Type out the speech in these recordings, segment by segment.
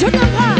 Junior Pie.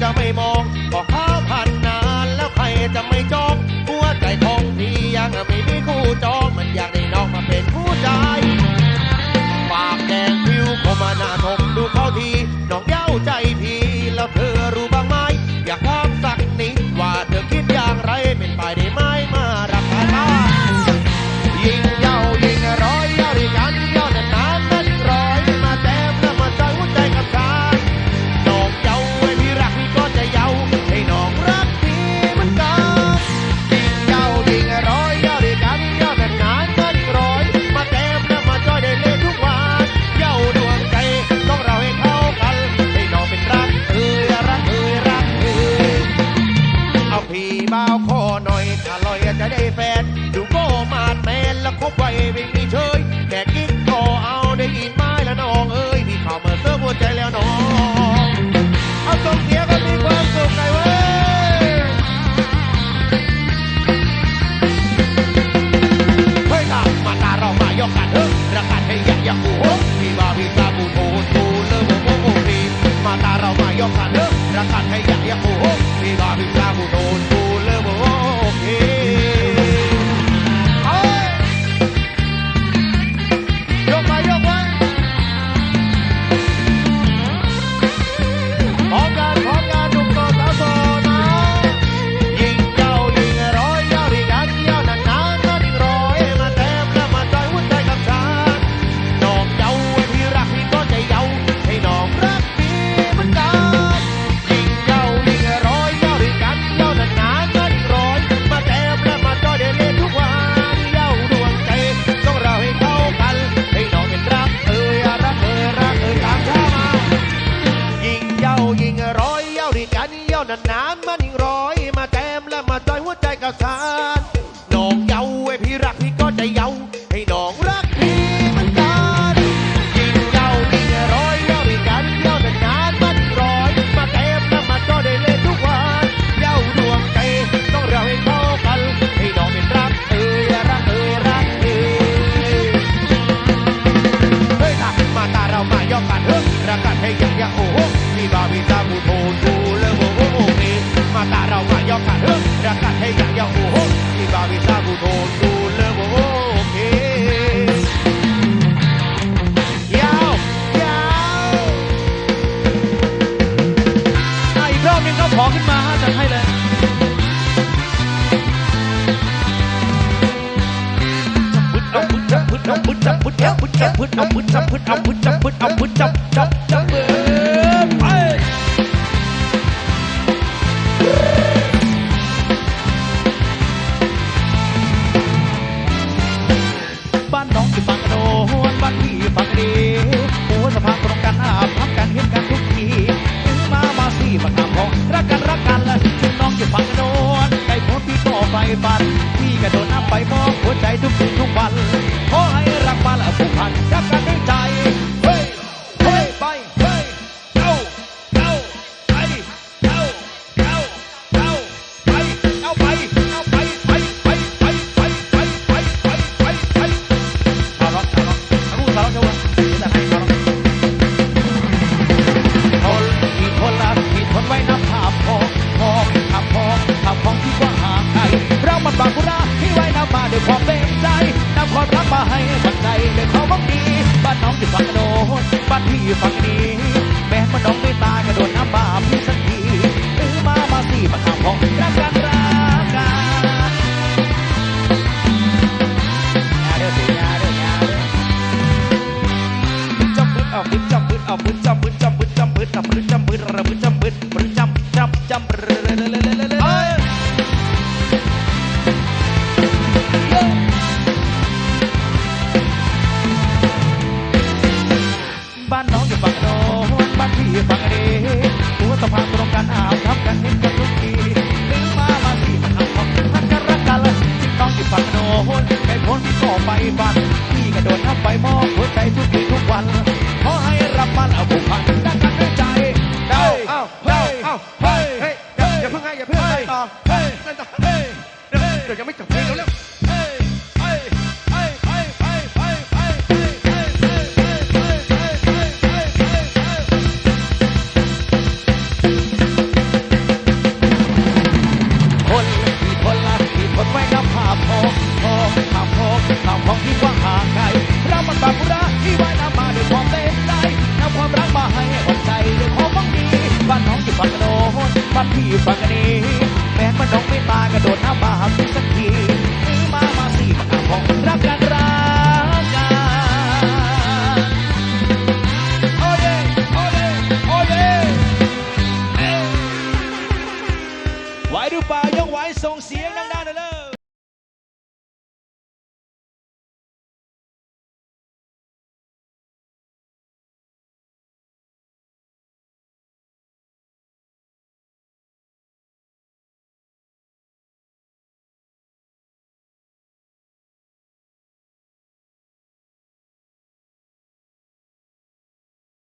จะไม่มอง บไว้วิ่งหนีเชยแต่กินก็เอาได้ยินไม้แล้วน้องเอ้ยพี่เข้ามาเสิร์ฟหัวใจแล้วน้อง เอาส่งเสียก็มีความสุขไงเว้ยเฮ้ยมาตาเรามายกขันเถอะรักกันให้ยักยักกูโอ้พี่บาพี่าบูโูตูเลิฟโมโมโมรีมาตาเรามายกกันเถอะรักกันให้ใหญ่ยักกูโอ้พี่บาพี่ตาบูโูตู นิ่งร้อยเย้าดีกันเย้านานๆมานิงร้อยมาแจมและมาจอยหัวใจกับสาว 黑羊羊哦吼，一把比沙骨头都勒我哦嘿，要要，อะอีกรอบหนึงเขาขอขึ้นมาฮะจัดให้เลย เอาพุทธเอาพุทธเอาพุทธเอาพุทธเอาพุทธเอาพุทธเอาพุทธเอาพุทธเอาพุทธเอาพุทธเอาพุทธเอาพุทธ บ้านน้องที่ฝั่งโนนบ้านพี่ฝั่งดีโอ้สะพานตรงกันอาพักกันเห็นกันทุกทีถึงมามาสี่มาทำของรักกันรักกันละถึงน้องที่ฝั่งโนนใกล้พ้พี่ก็ไฟฟันพี่กระโดดน้ำไปมองหัวใจทุกทีายกระโดดน้ำบาพี่สักทีหรือมามาสิมาขับพองรักกันรักกันยาเด้อสิยาเด้อยาเด้อจำบึดเอาบึดจำบึดเอาบึดจำบึดจำบึดจำบึดจำบึดจำบึดระบึดจำบึดบึดจำจำจำ ไปบ้านพี่กระโดดน้ำไปมองหัวใจทุกทีทุกวัน ขอให้รับมันเอาผูกพันรักกันด้วยใจเอ้าเอ้าเอ้าเอ้าเฮ้ยเฮ้ยอย่าอย่าเพิ่งให้อย่าเพิ่งให้ต่อเฮ้ยเล่นต่อเฮ้ยเดี๋ยวเดี๋ยวยังไม่จบเพลงเร็ว